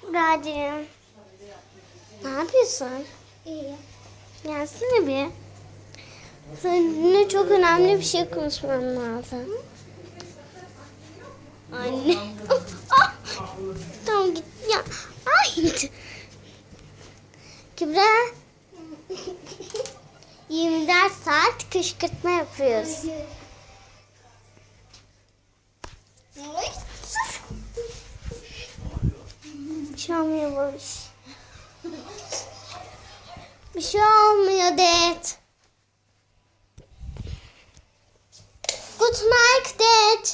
Kübra'cığım. Ne yapıyorsun? İyi. Gelsene bir. Seninle çok önemli bir şey konuşmam lazım. Anne. Tamam git ya. Ay. Kübra. 24 saat kışkırtma yapıyoruz. Oy. Bir şey olmuyor babiş. Bir şey olmuyor Dad. Good night Dad.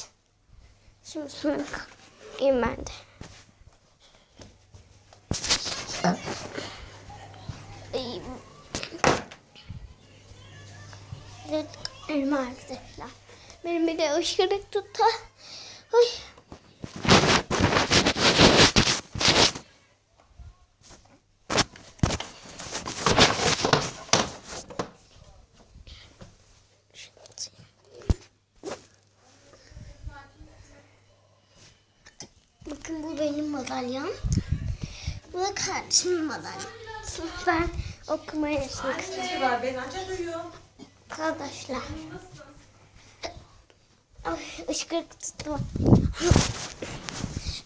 Şimdi sonra kalkayım ben de. Elma arkadaşlar. Benim bir de ışkırık tuttu. Ay. Bakın bu benim madalyam. Bu da kardeşimin madalyası. Ben istiyorum. Annesi var ben anca duyuyor. Arkadaşlar. Ay ışık tuttu.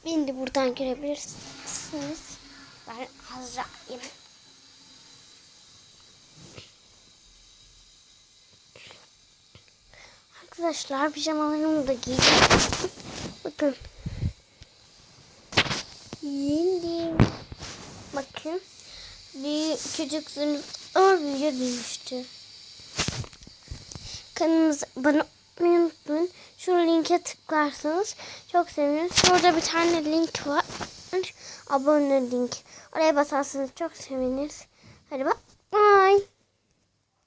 Beni de buradan görebilirsiniz. Ben Azra'yım. Arkadaşlar pijamalarımı da giydim. Bakın. Giyindim. Bakın. Bir küçük sınıf büyüye dönüştü. Kanalımıza abone olmayı unutmayın. Şu linke tıklarsanız çok seviniriz. Şurada bir tane link var. Abone link. Oraya basarsanız çok seviniriz. Hadi bak. Bye.